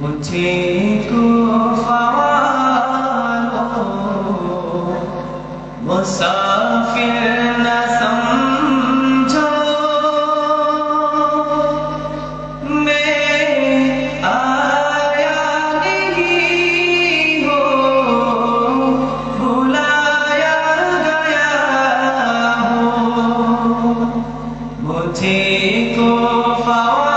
मुझे तो को मुसाफिर न समझो मैं आया नहीं हो भुलाया गया हो मुझे को फवा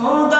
Ну Когда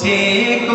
ঠিক